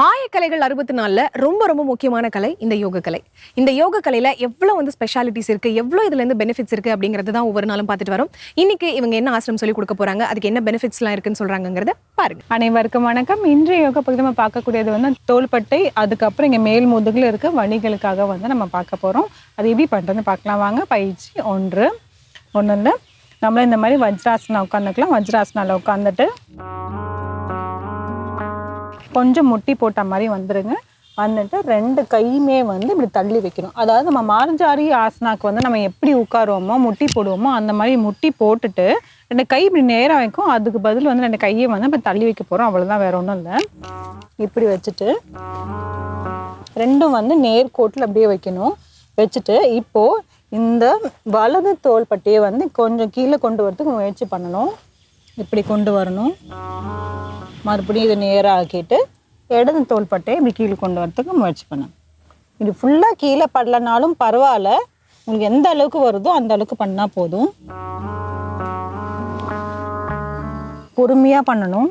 ஆயக்கலைகள் அறுபத்தி நாலில் ரொம்ப ரொம்ப முக்கியமான கலை இந்த யோக கலை. இந்த யோக கலையில் எவ்வளோ வந்து ஸ்பெஷாலிட்டிஸ் இருக்குது எவ்வளோ இதுலேருந்து பெனிஃபிட்ஸ் இருக்குது அப்படிங்கிறது தான் ஒவ்வொரு நாளும் பார்த்துட்டு வரோம். இன்னைக்கு இவங்க என்ன ஆசிரம் சொல்லி கொடுக்க போகிறாங்க அதுக்கு என்ன பெனிஃபிட்ஸ்லாம் இருக்குன்னு சொல்கிறாங்கிறத பாருங்கள் அனைவருக்கும் வணக்கம். இன்றைய யோகா பகுதி நம்ம பார்க்கக்கூடியது வந்து தோள்பட்டை அதுக்கப்புறம் இங்கே மேல் முதுகில் இருக்க வணிகளுக்காக வந்து நம்ம பார்க்க போகிறோம் அது எப்படி பண்ணுறதுன்னு பார்க்கலாம். வாங்க பயிற்சி ஒன்று. ஒன்று இல்லை நம்மளே இந்த மாதிரி வஜ்ராசனா உட்காந்துக்கலாம் வஜ்ராசனாவில் உட்காந்துட்டு கொஞ்சம் முட்டி போட்ட மாதிரி வந்துடுங்க வந்துட்டு ரெண்டு கையுமே வந்து இப்படி தள்ளி வைக்கணும். அதாவது நம்ம மார்ஜாரி ஆசனாக்கு வந்து நம்ம எப்படி உட்காருவோமோ முட்டி போடுவோமோ அந்த மாதிரி முட்டி போட்டுட்டு ரெண்டு கை இப்படி நேராக வைக்கும். அதுக்கு பதில் வந்து ரெண்டு கையை வந்து இப்போ தள்ளி வைக்க போகிறோம் அவ்வளோதான் வேற ஒன்றும் இல்லை. இப்படி வச்சுட்டு ரெண்டும் வந்து நேர்கோட்டில் அப்படியே வைக்கணும். வச்சுட்டு இப்போ இந்த வலது தோள்பட்டியை வந்து கொஞ்சம் கீழே கொண்டு வரதுக்கு முயற்சி பண்ணணும். இப்படி கொண்டு வரணும். மறுபடியும் இதை நேராக ஆக்கிட்டு இடது தோள்பட்டையை இப்படி கீழே கொண்டு வரதுக்கு முயற்சி பண்ணேன் இது ஃபுல்லாக கீழே படலனாலும் பரவாயில்ல. உங்களுக்கு எந்த அளவுக்கு வருதோ அந்த அளவுக்கு பண்ணால் போதும். பொறுமையாக பண்ணணும்.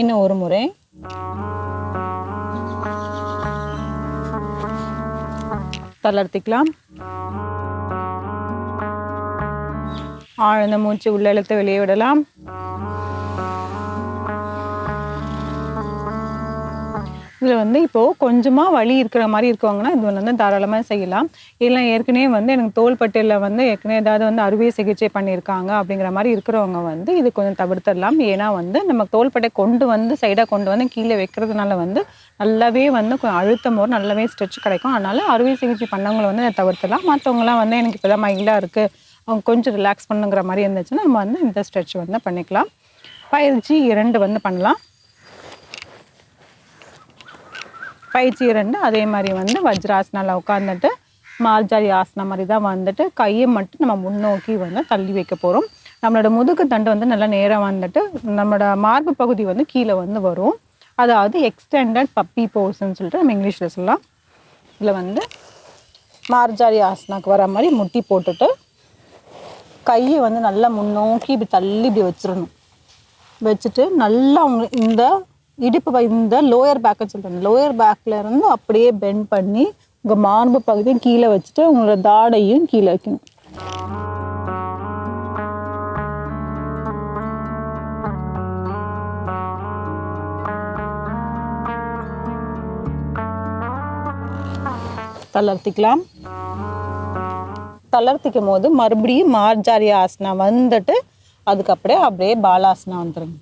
இன்னும் ஒரு முறை. தளர்த்திக்கலாம். ஆழ்ந்த மூச்சு உள்ளெழுத்து வெளியே விடலாம். இதில் வந்து இப்போது கொஞ்சமாக வலி இருக்கிற மாதிரி இருக்கவங்கன்னா இது வந்து தாராளமாக செய்யலாம். இல்லை ஏற்கனவே வந்து எனக்கு தோள்பட்டையில் வந்து ஏற்கனவே ஏதாவது வந்து அறுவை சிகிச்சை பண்ணியிருக்காங்க அப்படிங்கிற மாதிரி இருக்கிறவங்க வந்து இது கொஞ்சம் தவிர்த்திடலாம். ஏன்னா வந்து நம்ம தோள்பட்டை கொண்டு வந்து சைடாக கொண்டு வந்து கீழே வைக்கிறதுனால வந்து நல்லாவே வந்து கொஞ்சம் அழுத்தம் வரும் நல்லாவே ஸ்ட்ரெச் கிடைக்கும். அதனால் அறுவை சிகிச்சை பண்ணவங்களை வந்து அதை தவிர்த்தலாம் மற்றவங்களாம் வந்து எனக்கு இப்போ தான் மைல்டாக இருக்குது அவங்க கொஞ்சம் ரிலாக்ஸ் பண்ணுங்கிற மாதிரி இருந்துச்சுன்னா நம்ம வந்து இந்த ஸ்ட்ரெச் வந்து பண்ணிக்கலாம். பயிற்சி இரண்டு வந்து பண்ணலாம். பயிற்சி இரண்டு அதே மாதிரி வந்து வஜ்ராசனால உட்காந்துட்டு மார்ஜாரி ஆசனம் மாதிரி தான் வந்துட்டு கையை மட்டும் நம்ம முன்னோக்கி வந்து தள்ளி வைக்க போகிறோம் நம்மளோட முதுகு தண்டு வந்து நல்லா நேராக வந்துட்டு நம்மளோட மார்பு பகுதி வந்து கீழே வந்து வரும். அதாவது எக்ஸ்டெண்டட் பப்பி போர்ஸ்ன்னு சொல்லிட்டு நம்ம இங்கிலீஷில் சொல்லலாம். இதில் வந்து மார்ஜாரி ஆசனாக்கு வர மாதிரி முட்டி போட்டுட்டு கையை வந்து நல்லா முன்னோக்கி இப்படி தள்ளி இப்படி வச்சிடணும் வச்சுட்டு நல்லா அவங்க இந்த இடுப்பு இந்த லோயர் பேக்குன்னு சொல்கிறேன் லோயர் பேக்கில் இருந்து அப்படியே பெண்ட் பண்ணி உங்கள் மார்பு பகுதியும் கீழே வச்சுட்டு உங்களோட தாடையும் கீழே வைக்கணும். தளர்த்திக்கலாம். தளர்த்திக்கும் போது மறுபடியும் மார்ஜாரிய ஆசனா வந்துட்டு அதுக்கப்புறம் அப்படியே பாலாசனா வந்துருங்க.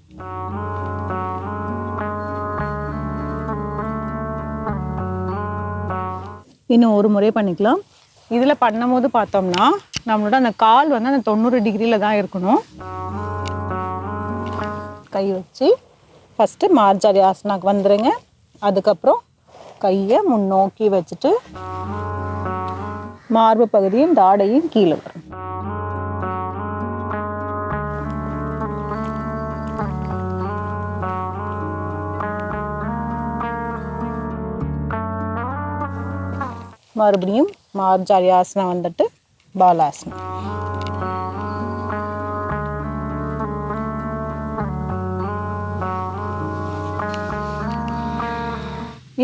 இன்னும் ஒரு முறை பண்ணிக்கலாம். இதில் பண்ணும் போது பார்த்தோம்னா நம்மளோட அந்த கால் வந்து அந்த தொண்ணூறு டிகிரியில் தான் இருக்கணும். கை வச்சு ஃபஸ்ட்டு மார்ஜாரி ஆசனாக்கு வந்துடுங்க அதுக்கப்புறம் கையை முன்னோக்கி வச்சுட்டு மார்பு பகுதியும் தாடையும் கீழே வரும். மறுபடியும் மார்ஜாரி ஆசனம் வந்துட்டு பாலாசனம்.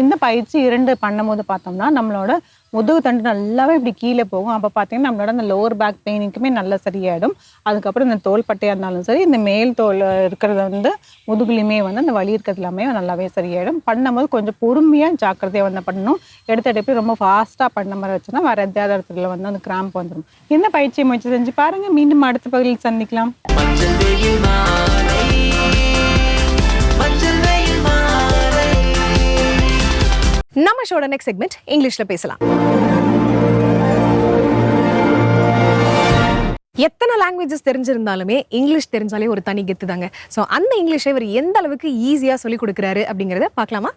இந்த பயிற்சி இரண்டு பண்ணும்போது பார்த்தோம்னா நம்மளோட முதுகு தண்டு நல்லாவே இப்படி கீழே போகும். அப்போ பார்த்தீங்கன்னா நம்மளோட அந்த லோவர் பேக் பெயினுக்குமே நல்லா சரியாயிடும். அதுக்கப்புறம் இந்த தோல் பட்டையாக இருந்தாலும் சரி இந்த மேல் தோல் இருக்கிறது வந்து முதுகுலையுமே வந்து அந்த வலி இருக்கிறது எல்லாமே நல்லாவே சரியாயிடும். பண்ணும்போது கொஞ்சம் பொறுமையாக ஜாக்கிரதையாக வந்து பண்ணணும். எடுத்த எடுப்பு ரொம்ப ஃபாஸ்ட்டாக பண்ண மாதிரி வச்சுன்னா வேறு எதாவது இடத்துல வந்து அந்த கிராம்ப் வந்துடும் இந்த பயிற்சியை முயற்சி செஞ்சு பாருங்கள் மீண்டும் அடுத்த பகுதியில் சந்திக்கலாம். நம்ம ஷோட நெக்ஸ்ட் செக்மெண்ட் இங்கிலீஷில் பேசலாம். எத்தனை லாங்குவேஜஸ் தெரிஞ்சிருந்தாலுமே இங்கிலீஷ் தெரிஞ்சாலே ஒரு தனி கெத்து தாங்க. ஸோ அந்த இங்கிலீஷை இவர் எந்த அளவுக்கு ஈஸியாக சொல்லி கொடுக்குறாரு அப்படிங்கிறத பார்க்கலாமா?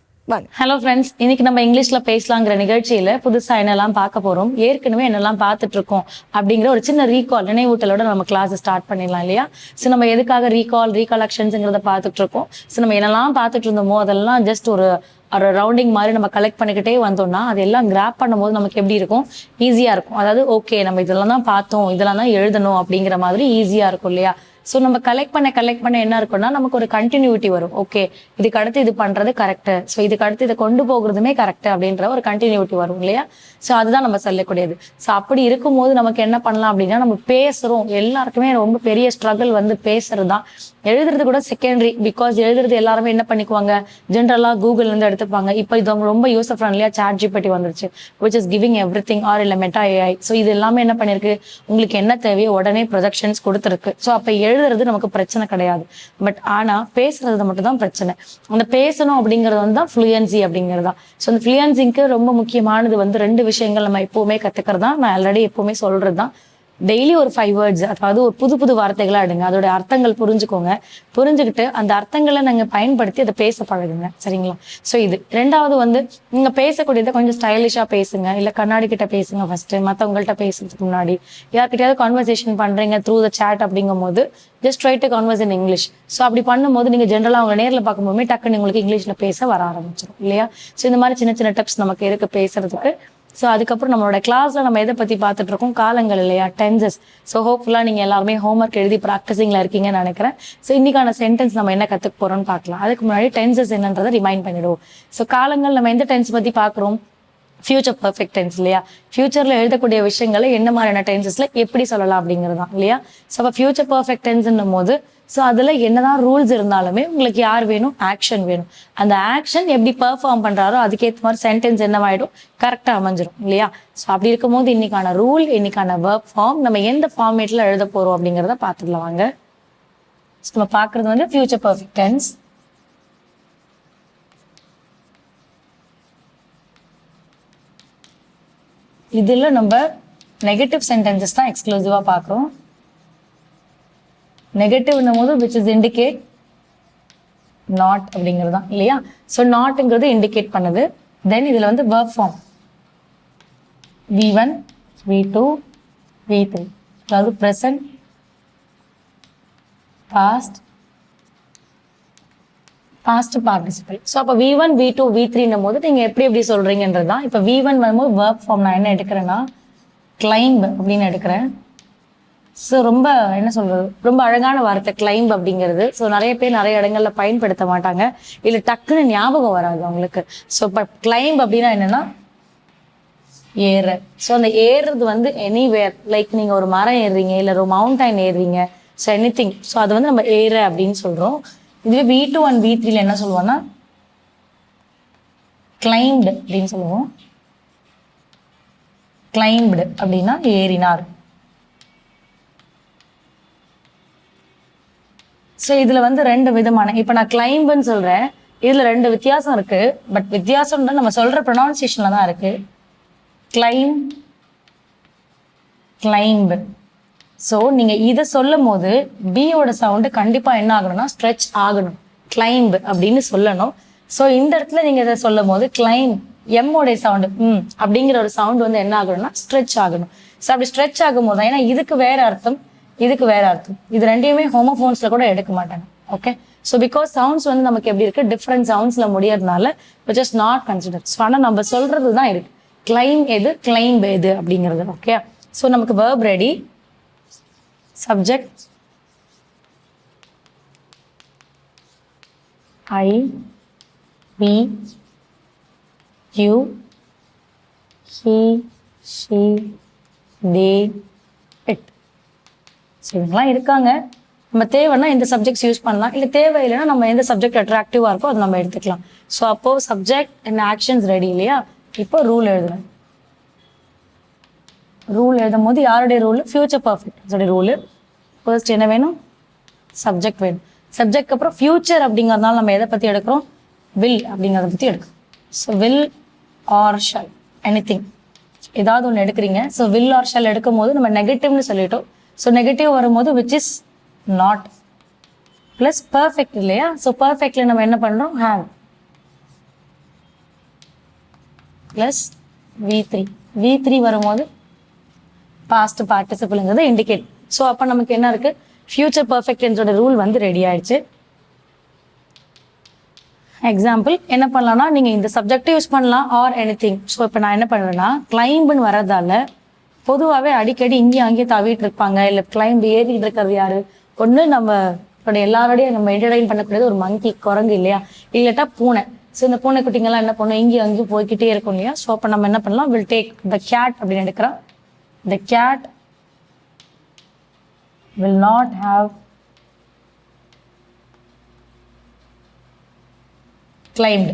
ஹலோ ஃப்ரெண்ட்ஸ் இன்னைக்கு நம்ம இங்கிலீஷ்ல பேசலாங்கிற நிகழ்ச்சியில புதுசா என்னெல்லாம் பார்க்க போறோம் ஏற்கனவே என்னெல்லாம் பார்த்துட்டு இருக்கோம் அப்படிங்கிற ஒரு சின்ன ரீகால் நினைவூட்டலோட நம்ம கிளாஸ் ஸ்டார்ட் பண்ணிடலாம் இல்லையா? ஸோ நம்ம எதுக்காக ரீகால் ரீகலெக்ஷன்ஸுங்கிறத பார்த்துட்டு இருக்கோம். ஸோ நம்ம என்னெல்லாம் பார்த்துட்டு இருந்தோமோ அதெல்லாம் ஜஸ்ட் ஒரு ஒரு ரவுண்டிங் மாதிரி நம்ம கலெக்ட் பண்ணிக்கிட்டே வந்தோம்னா அது எல்லாம் கிராப் பண்ணும்போது நமக்கு எப்படி இருக்கும்? ஈஸியாக இருக்கும். அதாவது ஓகே நம்ம இதெல்லாம் தான் பார்த்தோம் இதெல்லாம் தான் எழுதணும் அப்படிங்கிற மாதிரி ஈஸியாக இருக்கும் இல்லையா? ஸோ நம்ம கலெக்ட் பண்ண கலெக்ட் பண்ண என்ன இருக்கும்னா நமக்கு ஒரு கண்டினியூட்டி வரும். ஓகே இதுக்கு அடுத்து இது பண்ணுறது கரெக்டு ஸோ இதுக்கு அடுத்து இதை கொண்டு போகிறதுமே கரெக்டு அப்படின்ற ஒரு கண்டினியூட்டி வரும் இல்லையா? ஸோ அதுதான் நம்ம சொல்லக்கூடியது. ஸோ அப்படி இருக்கும்போது நமக்கு என்ன பண்ணலாம் அப்படின்னா நம்ம பேசுகிறோம் எல்லாருக்குமே ரொம்ப பெரிய ஸ்ட்ரகிள் வந்து பேசுறது தான் எழுதுறது கூட செகண்டரி பிகாஸ் எழுதுறது எல்லாருமே என்ன பண்ணிக்குவாங்க? ஜென்ரலாக கூகுள்லேருந்து எடுத்துப்பாங்க. இப்போ இது அவங்க ரொம்ப யூசர் ஃப்ரெண்ட்லியாக சாட் ஜிபிடி வந்துருச்சு which is giving everything or இல்லை மெட்டா ஏஐ ஸோ இது எல்லாமே என்ன பண்ணிருக்கு? உங்களுக்கு என்ன தேவையோ உடனே ப்ரொஜெக்ஷன்ஸ் கொடுத்துருக்கு. ஸோ அப்போ எழுதுறது நமக்கு பிரச்சனை கிடையாது. பட் ஆனா பேசுறது மட்டும் தான் பிரச்சனை. அந்த பேசணும் அப்படிங்கிறது வந்து தான் ஃப்ளூயன்சி அப்படிங்கிறது ஸோ அந்த ஃப்ளூயன்சிக்கு ரொம்ப முக்கியமானது வந்து ரெண்டு விஷயங்கள் நம்ம எப்பவுமே கத்துக்கிறது தான் நான் ஆல்ரெடி எப்பவுமே சொல்றது தான் டெய்லி ஒரு ஃபைவ் வேர்ட்ஸ் அதாவது ஒரு புது புது வார்த்தைகளாக எடுங்க அதோட அர்த்தங்கள் புரிஞ்சுக்கோங்க. புரிஞ்சுக்கிட்டு அந்த அர்த்தங்களை நாங்கள் பயன்படுத்தி அதை பேச பழகுங்க. சரிங்களா? ஸோ இது. ரெண்டாவது வந்து நீங்கள் பேசக்கூடியதை கொஞ்சம் ஸ்டைலிஷாக பேசுங்க. இல்லை கண்ணாடி கிட்ட பேசுங்க ஃபர்ஸ்ட் மற்றவங்கள்ட்ட பேசுறதுக்கு முன்னாடி. யார்கிட்டயாவது கான்வர்சேஷன் பண்ணுறீங்க த்ரூ த சேட் அப்படிங்கும் போது just try to converse in English so அப்படி பண்ணும்போது நீங்கள் ஜென்ரலாக அவங்க நேரில் பார்க்கும்போது டக்குன்னு உங்களுக்கு இங்கிலீஷில் பேச வர ஆரம்பிச்சிடும் இல்லையா? ஸோ இந்த மாதிரி சின்ன சின்ன டிப்ஸ் நமக்கு இருக்குது பேசுறதுக்கு. ஸோ அதுக்கப்புறம் நம்மளோட கிளாஸில் நம்ம எதை பற்றி பார்த்துட்டு இருக்கோம்? காலங்கள் இல்லையா? டென்சஸ் ஸோ ஹோப்ஃபுல்லாக நீங்கள் எல்லாருமே ஹோம்ஒர்க் எழுதி ப்ராக்டிஸிங்கில் இருக்கீங்கன்னு நினைக்கிறேன். ஸோ இன்றைக்கான சென்டென்ஸ் நம்ம என்ன கற்றுக்க போகிறோம்னு பார்க்கலாம். அதுக்கு முன்னாடி டென்சஸ் என்னன்றதை ரிமைண்ட் பண்ணிடுவோம். ஸோ காலங்கள் நம்ம எந்த டென்ஸ் பற்றி பார்க்குறோம்? ஃபியூச்சர் பர்ஃபெக்ட் டென்ஸ் இல்லையா? ஃபியூச்சரில் எழுதக்கூடிய விஷயங்களை என்ன மாதிரியான டென்சஸில் எப்படி சொல்லலாம் அப்படிங்கிறது தான் இல்லையா? ஸோ அப்போ ஃபியூச்சர் பர்ஃபெக்ட் டென்ஸ்ன்னும் போது ஸோ அதில் என்னதான் ரூல்ஸ் இருந்தாலுமே உங்களுக்கு யார் வேணும்? ஆக்ஷன் வேணும். அந்த ஆக்ஷன் எப்படி பெர்ஃபார்ம் பண்ணுறாரோ அதுக்கேற்ற மாதிரி சென்டென்ஸ் என்னவாயிடும் கரெக்டாக அமைஞ்சிடும் இல்லையா? ஸோ அப்படி இருக்கும்போது இன்னைக்கான ரூல் இன்னைக்கான ஒர்க் ஃபார்ம் நம்ம எந்த ஃபார்மேட்டில் எழுத போகிறோம் அப்படிங்கிறத பார்த்துக்கலாம் வாங்க. ஸோ நம்ம பார்க்குறது வந்து ஃபியூச்சர் பர்ஃபெக்ட் டென்ஸ் இதில் நம்ம நெகட்டிவ் சென்டென்சஸ் தான் எக்ஸ்க்ளூசிவாக பார்க்குறோம். நெகட்டிவ்னும் போது விச் இஸ் இண்டிகேட் நாட் அப்படிங்கிறது தான் இல்லையா? ஸோ நாட்டுங்கிறது இண்டிகேட் பண்ணுது. தென் இதில் வந்து verb form V one V two V three அதாவது present past past participle so அப்போ V one V two V த்ரீன்னும் போது நீங்கள் எப்படி எப்படி சொல்கிறீங்கன்றது தான் இப்போ வி ஒன் வரும்போது verb ஃபார்ம் நான் என்ன எடுக்கிறேன்னா கிளைம்ப் அப்படின்னு எடுக்கிறேன். ஸோ ரொம்ப என்ன சொல்றது ரொம்ப அழகான வார்த்தை கிளைம்ப் அப்படிங்கிறது. ஸோ நிறைய பேர் நிறைய இடங்கள்ல பயன்படுத்த மாட்டாங்க. இல்லை டக்குன்னு ஞாபகம் வராது அவங்களுக்கு. ஸோ இப்போ கிளைம்ப் அப்படின்னா என்னன்னா ஏற. ஸோ அந்த ஏறுறது வந்து எனிவேர் லைக் நீங்க ஒரு மரம் ஏறுறீங்க இல்லை ஒரு மவுண்டைன் ஏறுறீங்க. ஸோ எனி திங் ஸோ அது வந்து நம்ம ஏற அப்படின்னு சொல்றோம். இதுவே வி டூ அண்ட் வி த்ரீல என்ன சொல்லுவோம்னா கிளைம்டு அப்படின்னு சொல்லுவோம். கிளைம்டு அப்படின்னா ஏறினார். ஸோ இதில் வந்து ரெண்டு விதமான இப்போ நான் கிளைம்புன்னு சொல்கிறேன் இதில் ரெண்டு வித்தியாசம் இருக்குது பட் வித்தியாசம்னா நம்ம சொல்கிற ப்ரொனவுன்சியேஷனில் தான் இருக்குது கிளைம் கிளைம்பு ஸோ நீங்கள் இதை சொல்லும் போது பியோட சவுண்டு கண்டிப்பாக என்ன ஆகணும்னா ஸ்ட்ரெச் ஆகணும். கிளைம்பு அப்படின்னு சொல்லணும். ஸோ இந்த இடத்துல நீங்கள் இதை சொல்லும் போது கிளைம் எம்மோடைய சவுண்டு ம் அப்படிங்கிற ஒரு சவுண்ட் வந்து என்ன ஆகணும்னா ஸ்ட்ரெச் ஆகணும். ஸோ அப்படி ஸ்ட்ரெச் ஆகும் போது ஏன்னா இதுக்கு வேற அர்த்தம். இதுக்கு வேற அர்த்தம். இது ரெண்டையுமே ஹோமோஃபோன்ஸ்ல கூட எடுக்க மாட்டாங்க. ஓகே ஸோ பிகாஸ் சவுண்ட்ஸ் வந்து நமக்கு எப்படி இருக்கு? டிஃப்ரெண்ட் சவுண்ட்ஸ்ல முடியறதுனால which is not consider so ஆனால் நம்ம சொல்றது தான் இருக்கு. கிளைம் எது? கிளைம் எது? அப்படிங்கிறது. ஓகே ஸோ நமக்கு verb ready subject I we you he she they it so இவங்கெல்லாம் இருக்காங்க. நம்ம தேவைன்னா இந்த சப்ஜெக்ட்ஸ் யூஸ் பண்ணலாம். இல்லை தேவையில்லைன்னா நம்ம எந்த சப்ஜெக்ட் அட்ராக்டிவாக இருக்கோ அதை நம்ம எடுத்துக்கலாம். ஸோ அப்போ சப்ஜெக்ட் அண்ட் ஆக்ஷன்ஸ் ரெடி இல்லையா? இப்போ ரூல் எழுதுறேன். ரூல் எழுதும் போது யாருடைய ரூல் ஃபியூச்சர் பர்ஃபெக்ட் அதோடைய ரூலு ஃபர்ஸ்ட் என்ன வேணும்? சப்ஜெக்ட் வேணும். சப்ஜெக்ட் அப்புறம் ஃபியூச்சர் அப்படிங்கிறதுனால நம்ம எதை பற்றி எடுக்கிறோம்? வில் அப்படிங்கிறத பற்றி எடுக்கிறோம். So will or shall anything ஏதாவது ஒன்று எடுக்கிறீங்க. ஸோ வில் ஆர் ஷல் எடுக்கும் போது நம்ம நெகட்டிவ்னு சொல்லிட்டோம். ஸோ நெகட்டிவ் வரும்போது which is not plus perfect இல்லையா? ஸோ பர்ஃபெக்டில் நம்ம என்ன பண்ணுறோம் have plus V three V three வரும்போது பாஸ்ட் பார்ட்டிசிபிள்ங்கிறது இண்டிகேட் ஸோ அப்போ நமக்கு என்ன இருக்கு? ஃபியூச்சர் பர்ஃபெக்ட் ரூல் வந்து ரெடி ஆயிடுச்சு. எக்ஸாம்பிள் என்ன பண்ணலாம்னா நீங்கள் இந்த சப்ஜெக்ட் யூஸ் பண்ணலாம் ஆர் எனி திங் ஸோ இப்போ நான் என்ன பண்ணுறேன்னா கிளைம்புன்னு வரதால பொதுவாகவே அடிக்கடி இங்கேயும் அங்கேயும் தவிட்டு இருப்பாங்க. இல்லை கிளைம்பு ஏறிட்டு இருக்கிறது யாரு? ஒன்று நம்ம எல்லாரோடையும் நம்ம என்டர்டைன் பண்ணக்கூடியது ஒரு மங்கி குரங்கு இல்லையா? இல்லாட்டா பூனை. ஸோ இந்த பூனை குட்டிங்கெல்லாம் என்ன பண்ணும்? இங்கேயும் அங்கேயும் போய்க்கிட்டே இருக்கும் இல்லையா? ஸோ அப்போ நம்ம என்ன பண்ணலாம்? வில் டேக் த கேட் அப்படின்னு எடுக்கிறோம். The cat will not have climbed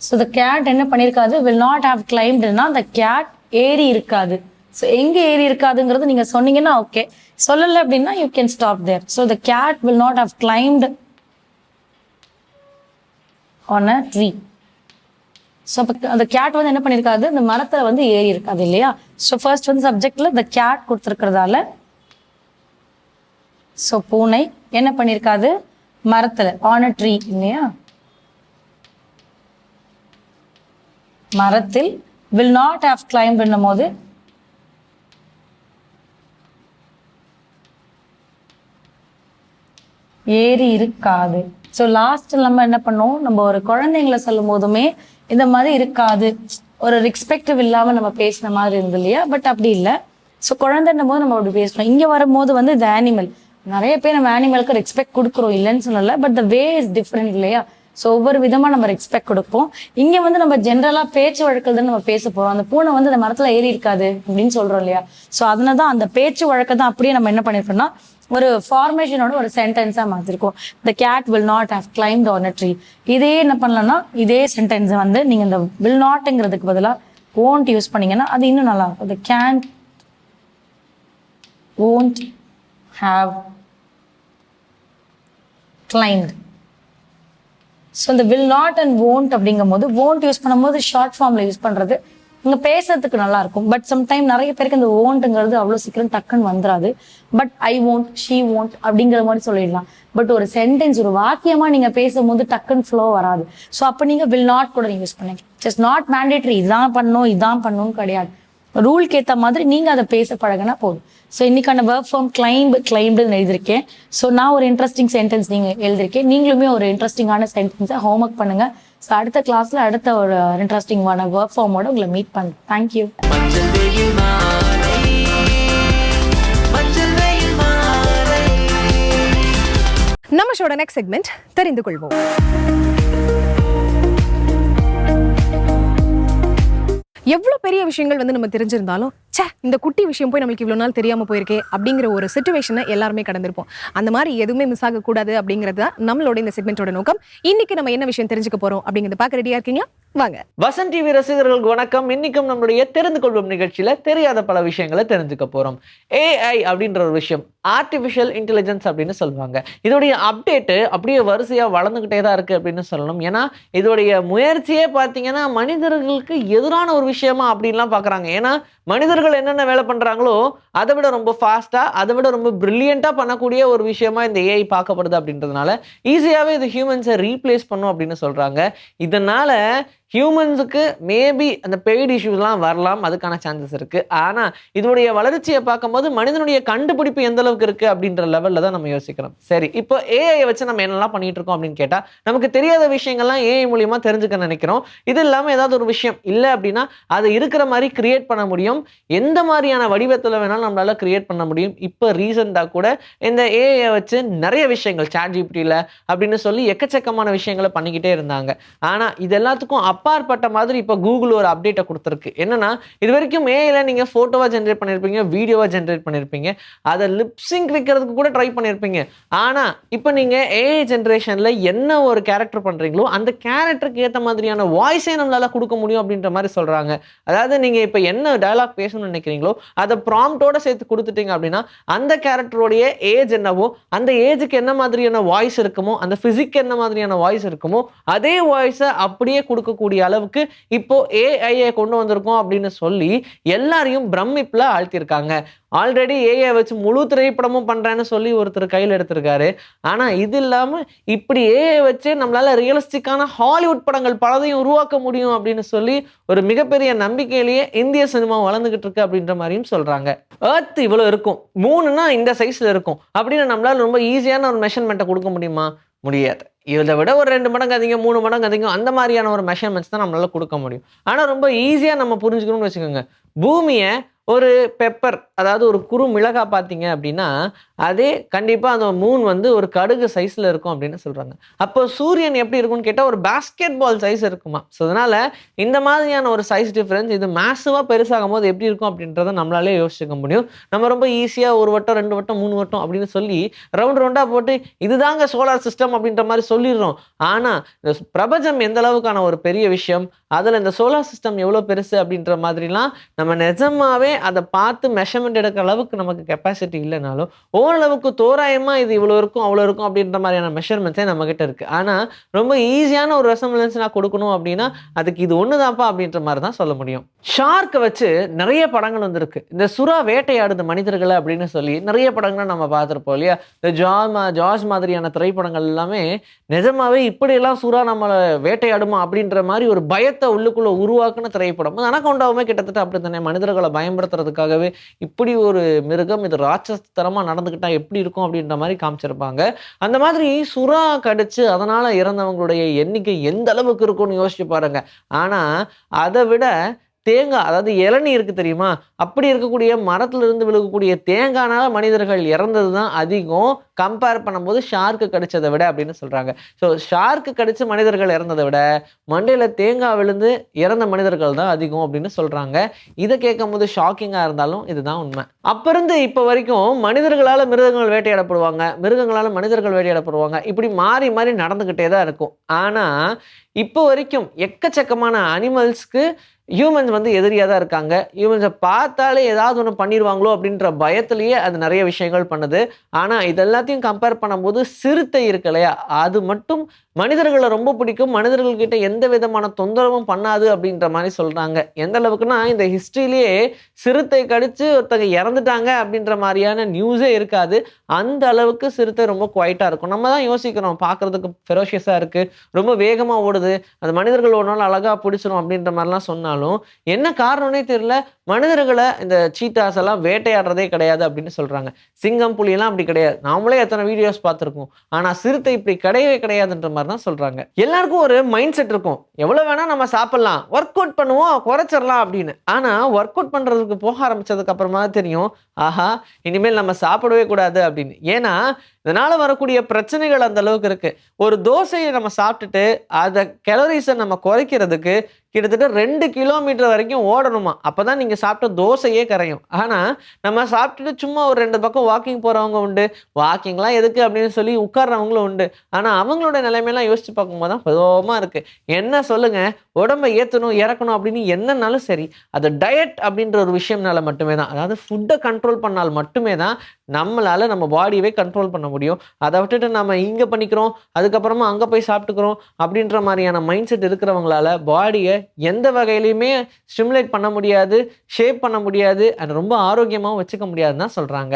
so the cat என்ன பண்ணியிருக்காது வில் நாட் ஹாவ் கிளைம்டுனா அந்த கேட் ஏறி இருக்காது. ஸோ எங்கே ஏறி இருக்காதுங்கிறது நீங்கள் சொன்னீங்கன்னா ஓகே சொல்லலை அப்படின்னா you can stop there so the cat will not have climbed on a tree so அப்போ அந்த கேட் வந்து என்ன பண்ணியிருக்காது இந்த மரத்தில் வந்து ஏறி இருக்காது இல்லையா? ஸோ ஃபர்ஸ்ட் வந்து சப்ஜெக்டில் த கேட் கொடுத்துருக்கிறதால ஸோ பூனை என்ன பண்ணியிருக்காது மரத்தில் ஆன் அ ட்ரீ இல்லையா? மரத்தில் வில் நாட் ஹாவ் கிளைம்ப் போது ஏறி இருக்காது. ஸோ லாஸ்ட் நம்ம என்ன பண்ணோம்? நம்ம ஒரு குழந்தைங்களை சொல்லும் போதுமே இந்த மாதிரி இருக்காது. ஒரு ரெஸ்பெக்டிவ் இல்லாம நம்ம பேசின மாதிரி இருந்தது இல்லையா? பட் அப்படி இல்லை. ஸோ குழந்தைன்னும் போது நம்ம அப்படி பேசணும் இங்க வரும்போது வந்து இந்த ஆனிமல் நிறைய பேர் நம்ம ஆனிமலுக்கு ரெஸ்பெக்ட் கொடுக்குறோம் இல்லைன்னு சொல்லலை. But the way is different இல்லையா? ஸோ ஒவ்வொரு விதமாக நம்ம ரெஸ்பெக்ட் கொடுப்போம். இங்கே வந்து நம்ம ஜென்ரலாக பேச்சு வழக்கில் தான் நம்ம பேச போகிறோம் அந்த பூனை வந்து அந்த மரத்தில் ஏறி இருக்காது அப்படின்னு சொல்கிறோம் இல்லையா? ஸோ அதனால தான் அந்த பேச்சு வழக்கை தான் அப்படியே நம்ம என்ன பண்ணியிருக்கோம்னா ஒரு ஃபார்மேஷனோட ஒரு சென்டென்ஸாக மாற்றிருக்கோம் the cat will not have climbed on a tree இதே என்ன பண்ணலாம்னா இதே சென்டென்ஸை வந்து நீங்கள் இந்த வில் நாட்டுங்கிறதுக்கு பதிலாக ஓன்ட் யூஸ் பண்ணீங்கன்னா அது இன்னும் நல்லா இருக்கும். The can won't have climbed. So இந்த வில் நாட் அண்ட் ஓன்ட் அப்படிங்கும் போது ஓன்ட் யூஸ் பண்ணும்போது ஷார்ட் ஃபார்மில் யூஸ் பண்ணுறது இங்கே பேசுறதுக்கு நல்லா இருக்கும் பட் சம்டைம் நிறைய பேருக்கு இந்த ஓன்ட்டுங்கிறது அவ்வளோ சீக்கிரம் டக்குன்னு வந்துடாது but I won't she won't அப்படிங்கிற மாதிரி சொல்லிடலாம். பட் ஒரு சென்டென்ஸ் ஒரு வாக்கியமாக நீங்கள் பேசும்போது டக்குன்னு ஃப்ளோ வராது. ஸோ அப்போ நீங்கள் வில் நாட் கூட நீங்கள் யூஸ் பண்ணுங்க. ஜஸ்ட் நாட் மேண்டேட்ரி இதான் பண்ணணும் இதான் பண்ணணும்னு கிடையாது. ரூல்க்கு ஏற்ற மாதிரி நீங்கள் அதை பேச பழகினா போதும். ஸோ இன்னைக்கான ஒர்க் ஃபார்ம் கிளைம்ப் கிளைம்டுன்னு எழுதியிருக்கேன். ஸோ நான் ஒரு இன்ட்ரெஸ்டிங் சென்டென்ஸ் நீங்கள் எழுதியிருக்கேன். நீங்களுமே ஒரு இன்ட்ரெஸ்டிங்கான சென்டென்ஸை ஹோம் ஒர்க் பண்ணுங்கள் ஸோ அடுத்த கிளாஸில் அடுத்த ஒரு இன்ட்ரெஸ்டிங்கான ஒர்க் ஃபார்மோட உங்களை மீட் பண்ணுறேன் தேங்க்யூ நம்ம ஷோட நெக்ஸ்ட் செக்மெண்ட் தெரிந்து கொள்வோம் எவ்வளவு பெரிய விஷயங்கள் வந்து நம்ம தெரிஞ்சிருந்தாலும் சே இந்த குட்டி விஷயம் போய் நம்மளுக்கு இவ்வளவு நாள் தெரியாமல் போயிருக்கே அப்படிங்கிற ஒரு சுச்சுவேஷனை எல்லாருமே கடந்திருப்போம். அந்த மாதிரி எதுவுமே மிஸ் ஆகக்கூடாது அப்படிங்கிறது தான் நம்மளோட இந்த செக்மெண்ட்டோட நோக்கம். இன்னைக்கு நம்ம என்ன விஷயம் தெரிஞ்சுக்க போறோம் அப்படிங்கிறத பார்க்க ரெடியாக இருக்கீங்களா? வாங்க. வசன் டிவி ரசிகர்களுக்கு வணக்கம். இன்னைக்கும் நம்மளுடைய தெரிந்து கொள்வோம் நிகழ்ச்சியில தெரியாத பல விஷயங்களை தெரிஞ்சுக்க போறோம். ஏஐ அப்படின்ற ஒரு விஷயம் ஆர்டிஃபிஷியல் இன்டெலிஜென்ஸ் அப்படின்னு சொல்லுவாங்க. இதோடைய அப்டேட்டு அப்படியே வரிசையா வளர்ந்துகிட்டே தான் இருக்கு அப்படின்னு சொல்லணும். ஏன்னா இதோடைய முயற்சியே பார்த்தீங்கன்னா மனிதர்களுக்கு எதிரான ஒரு விஷயமா அப்படின்லாம் பார்க்குறாங்க. ஏன்னா மனிதர்கள் என்னென்ன வேலை பண்றாங்களோ அதை விட ரொம்ப ஃபாஸ்டா அதை விட ரொம்ப ப்ரில்லியண்ட்டாக பண்ணக்கூடிய ஒரு விஷயமா இந்த ஏஐ பார்க்கப்படுது அப்படின்றதுனால ஈஸியாவே இது ஹியூமன்ஸை ரீப்ளேஸ் பண்ணும் அப்படின்னு சொல்றாங்க. இதனால ஹியூமன்ஸுக்கு மேபி அந்த பெய்டு இஷ்யூஸ்லாம் வரலாம் அதுக்கான சான்சஸ் இருக்குது ஆனால் இதோடைய வளர்ச்சியை பார்க்கும்போது மனிதனுடைய கண்டுபிடிப்பு எந்த அளவுக்கு இருக்குது அப்படின்ற லெவலில் தான் நம்ம யோசிக்கிறோம். சரி இப்போ ஏஐ வச்சு நம்ம என்னெல்லாம் பண்ணிகிட்டு இருக்கோம் அப்படின்னு கேட்டால் நமக்கு தெரியாத விஷயங்கள்லாம் ஏஐ மூலியமாக தெரிஞ்சுக்க நினைக்கிறோம். இது இல்லாமல் ஏதாவது ஒரு விஷயம் இல்லை அப்படின்னா அதை இருக்கிற மாதிரி கிரியேட் பண்ண முடியும். எந்த மாதிரியான வடிவத்தில் வேணாலும் நம்மளால் கிரியேட் பண்ண முடியும். இப்போ ரீசெண்டாக கூட இந்த ஏஐ வச்சு நிறைய விஷயங்கள் சாட் ஜிபிடியில் அப்படின்னு சொல்லி எக்கச்சக்கமான விஷயங்களை பண்ணிக்கிட்டே இருந்தாங்க. ஆனால் இது எல்லாத்துக்கும் அப்பாற்பட்ட மாதிரி இப்போ கூகுள் ஒரு அப்டேட்டை கொடுத்துருக்கு. என்னன்னா இது வரைக்கும் ஏஐல நீங்கள் ஃபோட்டோவாக ஜென்ரேட் பண்ணியிருப்பீங்க வீடியோவாக ஜென்ரேட் பண்ணியிருப்பீங்க அதை லிப்ஸிங் வைக்கிறதுக்கு கூட ட்ரை பண்ணியிருப்பீங்க ஆனால் இப்போ நீங்கள் ஏஐ ஜென்ரேஷனில் என்ன ஒரு கேரக்டர் பண்ணுறீங்களோ அந்த கேரக்டருக்கு ஏற்ற மாதிரியான வாய்ஸே நம்மளால கொடுக்க முடியும் அப்படின்ற மாதிரி சொல்கிறாங்க அதாவது நீங்கள் இப்போ என்ன டயலாக் பேசணும்னு நினைக்கிறீங்களோ அதை ப்ராம்ப்டோட சேர்த்து கொடுத்துட்டீங்க அப்படின்னா அந்த கேரக்டருடைய ஏஜ் என்னவோ அந்த ஏஜுக்கு என்ன மாதிரியான வாய்ஸ் இருக்குமோ அந்த ஃபிசிக் என்ன மாதிரியான வாய்ஸ் இருக்குமோ அதே வாய்ஸை அப்படியே கொடுக்கக்கூடிய இருக்கக்கூடிய அளவுக்கு இப்போ ஏஐயை கொண்டு வந்திருக்கோம் அப்படின்னு சொல்லி எல்லாரையும் பிரமிப்பில் ஆழ்த்தியிருக்காங்க. ஆல்ரெடி ஏஐ வச்சு முழு திரைப்படமும் பண்ணுறேன்னு சொல்லி ஒருத்தர் கையில் எடுத்திருக்காரு. ஆனால் இது இல்லாமல் இப்படி ஏஐ வச்சு நம்மளால் ரியலிஸ்டிக்கான ஹாலிவுட் படங்கள் பலதையும் உருவாக்க முடியும் அப்படின்னு சொல்லி ஒரு மிகப்பெரிய நம்பிக்கையிலேயே இந்திய சினிமா வளர்ந்துக்கிட்டு இருக்கு அப்படின்ற மாதிரியும் சொல்கிறாங்க ஏர்த் இவ்வளோ இருக்கும். மூணுனா இந்த சைஸில் இருக்கும். அப்படின்னு நம்மளால் ரொம்ப ஈஸியான ஒரு மெஷர்மெண்ட்டை கொடுக்க முடியுமா? முடியாது. இதை விட ஒரு ரெண்டு மடங்கு அதிகம் மூணு மடங்கு அதிகம் அந்த மாதிரியான ஒரு மெஷர்மெண்ட்ஸ் தான் நம்மளால கொடுக்க முடியும். ஆனால் ரொம்ப ஈஸியாக நம்ம புரிஞ்சுக்கணும்னு வச்சுக்கோங்க. பூமியை ஒரு பெப்பர் அதாவது ஒரு குறு மிளகாய் பார்த்தீங்க அப்படின்னா அதே கண்டிப்பாக அந்த மூன் வந்து ஒரு கடுகு சைஸில் இருக்கும் அப்படின்னு சொல்கிறாங்க அப்போ சூரியன் எப்படி இருக்கும்னு கேட்டால் ஒரு பாஸ்கெட் பால் சைஸ் இருக்குமா? ஸோ அதனால் இந்த மாதிரியான ஒரு சைஸ் டிஃப்ரென்ஸ் இது மேசிவாக பெருசாகும் போது எப்படி இருக்கும் அப்படின்றத நம்மளாலே யோசிச்சுக்க முடியும். நம்ம ரொம்ப ஈஸியாக ஒரு வட்டம் ரெண்டு வட்டம் மூணு வட்டம் அப்படின்னு சொல்லி ரவுண்ட் ரவுண்டாக போட்டு இதுதாங்க சோலார் சிஸ்டம் அப்படின்ற மாதிரி சொல்லிடுறோம். ஆனால் இந்த பிரபஞ்சம் எந்த அளவுக்கான ஒரு பெரிய விஷயம்? அதில் இந்த சோலார் சிஸ்டம் எவ்வளோ பெருசு அப்படின்ற மாதிரிலாம் நம்ம நிஜமாவே அதை பார்த்து மெஷர்மெண்ட் எடுக்கிற அளவுக்கு நமக்கு கெப்பாசிட்டி இல்லைனாலும் ஓரளவுக்கு தோராயமாக இது இவ்வளோ இருக்கும் அவ்வளோ இருக்கும் அப்படின்ற மாதிரியான மெஷர்மெண்ட்ஸே நம்மக்கிட்ட இருக்குது ஆனால் ரொம்ப ஈஸியான ஒரு ரெசம்பிளன்ஸ் நான் கொடுக்கணும் அப்படின்னா அதுக்கு இது ஒன்று தான்ப்பா அப்படின்ற மாதிரி தான் சொல்ல முடியும். ஷார்க்கை வச்சு நிறைய படங்கள் வந்திருக்கு. இந்த சுறா வேட்டையாடுது மனிதர்களை அப்படின்னு சொல்லி நிறைய படங்களை நம்ம பார்த்துருப்போம் இல்லையா? இந்த ஜாமா ஜாஸ் மாதிரியான திரைப்படங்கள் எல்லாமே நிஜமாவே இப்படியெல்லாம் சுறா நம்மளை வேட்டையாடுமா அப்படின்ற மாதிரி ஒரு பயத்தை உள்ளுக்குள்ளே உருவாக்குன திரைப்படம். அனகொண்டாவுமே கிட்டத்தட்ட அப்படி தானே மனிதர்களை பயன்படுத்துறதுக்காகவே இப்படி ஒரு மிருகம் இது ராட்சஸ்தரமாக நடந்துக்கிட்டா எப்படி இருக்கும் அப்படின்ற மாதிரி காமிச்சிருப்பாங்க. அந்த மாதிரி சுறா கடிச்சு அதனால் இறந்தவங்களுடைய எண்ணிக்கை எந்த அளவுக்கு இருக்கும்னு யோசிச்சு பாருங்க. ஆனால் அதை விட தேங்காய் அதாவது இளநீ இருக்குது தெரியுமா? அப்படி இருக்கக்கூடிய மரத்திலிருந்து விழுகக்கூடிய தேங்காய்னால மனிதர்கள் இறந்தது தான் அதிகம். கம்பேர் பண்ணும்போது ஷார்க்கு கடிச்சதை விட அப்படின்னு சொல்கிறாங்க ஸோ ஷார்க்கு கடிச்சு மனிதர்கள் இறந்ததை விட மண்டையில் தேங்காய் விழுந்து இறந்த மனிதர்கள் தான் அதிகம் அப்படின்னு சொல்கிறாங்க இதை கேட்கும் போது ஷாக்கிங்காக இருந்தாலும் இதுதான் உண்மை. அப்போ இருந்து இப்போ வரைக்கும் மனிதர்களால் மிருகங்கள் வேட்டையாடப்படுவாங்க. மிருகங்களால் மனிதர்கள் வேட்டையாடப்படுவாங்க. இப்படி மாறி மாறி நடந்துக்கிட்டே தான் இருக்கும். ஆனால் இப்போ வரைக்கும் எக்கச்சக்கமான அனிமல்ஸ்க்கு ஹியூமன்ஸ் வந்து எதிரியாக தான் இருக்காங்க ஹியூமன்ஸை பார்த்தாலே ஏதாவது ஒன்று பண்ணிடுவாங்களோ அப்படின்ற பயத்துலேயே அது நிறைய விஷயங்கள் பண்ணுது. ஆனால் இது எல்லாத்தையும் கம்பேர் பண்ணும்போது சிறுத்தை இருக்கு இல்லையா? அது மட்டும் மனிதர்களை ரொம்ப பிடிக்கும். மனிதர்கள்கிட்ட எந்த விதமான தொந்தரவும் பண்ணாது அப்படின்ற மாதிரி சொல்கிறாங்க எந்த அளவுக்குன்னா இந்த ஹிஸ்ட்ரியிலேயே சிறுத்தை கடித்து ஒருத்தங்க இறந்துட்டாங்க அப்படின்ற மாதிரியான நியூஸே இருக்காது. அந்த அளவுக்கு சிறுத்தை ரொம்ப குவைட்டாக இருக்கும். நம்ம தான் யோசிக்கிறோம். பார்க்குறதுக்கு ஃபெரோஷியஸாக இருக்குது ரொம்ப வேகமாக ஓடுது. அது மனிதர்கள் ஒரு நாள் அழகாக பிடிச்சிரும் அப்படின்ற மாதிரிலாம் சொன்னாலும் என்ன காரணம்னே தெரியல. மனிதர்களை இந்த சீட்டாஸ் எல்லாம் வேட்டையாடுறதே கிடையாது அப்படின்னு சொல்கிறாங்க சிங்கம் புலியெல்லாம் அப்படி கிடையாது. நாமளே எத்தனை வீடியோஸ் பார்த்துருக்கோம் ஆனால் சிறுத்தை இப்படி கிடையவே கிடையாதுன்ற மாதிரி தான் சொல்கிறாங்க எல்லாருக்கும் ஒரு மைண்ட் செட் இருக்கும். எவ்வளோ வேணால் நம்ம சாப்பிட்லாம். ஒர்க் அவுட் பண்ணுவோம் குறைச்சிடலாம் அப்படின்னு. ஆனால் ஒர்க் அவுட் பண்ணுறதுக்கு போக ஆரம்பிச்சதுக்கு அப்புறமா தெரியும். ஆஹா இனிமேல் நம்ம சாப்பிடவே கூடாது அப்படின்னு. ஏன்னா இதனால வரக்கூடிய பிரச்சனைகள் அந்த அளவுக்கு இருக்கு. ஒரு தோசையை நம்ம சாப்பிட்டுட்டு அதை கேலரிஸை நம்ம குறைக்கிறதுக்கு கிட்டத்தட்ட ரெண்டு கிலோமீட்டர் வரைக்கும் ஓடணுமா? அப்பதான் நீங்க சாப்பிட்ட தோசையே கரையும். ஆனால் நம்ம சாப்பிட்டுட்டு சும்மா ஒரு ரெண்டு பக்கம் வாக்கிங் போகிறவங்க உண்டு. வாக்கிங்லாம் எதுக்கு அப்படின்னு சொல்லி உட்கார்றவங்களும் உண்டு. ஆனால் அவங்களோட நிலைமையெல்லாம் யோசிச்சு பார்க்கும்போது தான் பதோமா இருக்குது என்ன சொல்லுங்கள் உடம்பை ஏற்றணும் இறக்கணும் அப்படின்னு என்னன்னாலும் சரி அது டயட் அப்படின்ற ஒரு விஷயம்னால மட்டுமே தான். அதாவது ஃபுட்டை கண்ட்ரோல் பண்ணால் மட்டுமே தான் நம்மளால் நம்ம பாடியவே கண்ட்ரோல் பண்ண முடியும். அதை விட்டுட்டு நம்ம இங்கே பண்ணிக்கிறோம் அதுக்கப்புறமா அங்கே போய் சாப்பிட்டுக்கிறோம் அப்படின்ற மாதிரியான மைண்ட் செட் இருக்கிறவங்களால பாடியை எந்த வகையிலையுமே ஸ்டிமுலேட் பண்ண முடியாது ஷேப் பண்ண முடியாது அண்ட் ரொம்ப ஆரோக்கியமாகவும் வச்சுக்க முடியாதுன்னு தான் சொல்கிறாங்க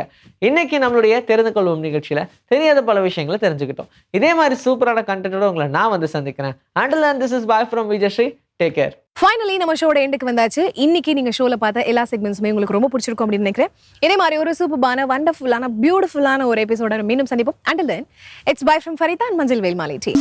இன்றைக்கி நம்மளுடைய தெரிந்து கொள்வோம் நிகழ்ச்சியில் தெரியாத பல விஷயங்களை தெரிஞ்சுக்கிட்டோம். இதே மாதிரி சூப்பரான கண்டென்ட்டோட உங்களை நான் வந்து சந்திக்கிறேன். Until and this is bye from Vijayasri take care finally நம்ம ஷோட எண்டுக்கு வந்தாச்சு. இன்னைக்கு நீங்க ஷோல பார்த்த எல்லா செக்மெண்ட்ஸுமே உங்களுக்கு ரொம்ப பிடிச்சிருக்கும் அப்படின்னு நினைக்கிறேன். இதே மாதிரி ஒரு சூப்பர்பான வண்டர்ஃபுல்லான பியூட்டிஃபுல்லான ஒரு எபிசோட மீண்டும் சந்திப்போம். Until then it's bye from Farida and மஞ்சள் வேல்மாலை டீ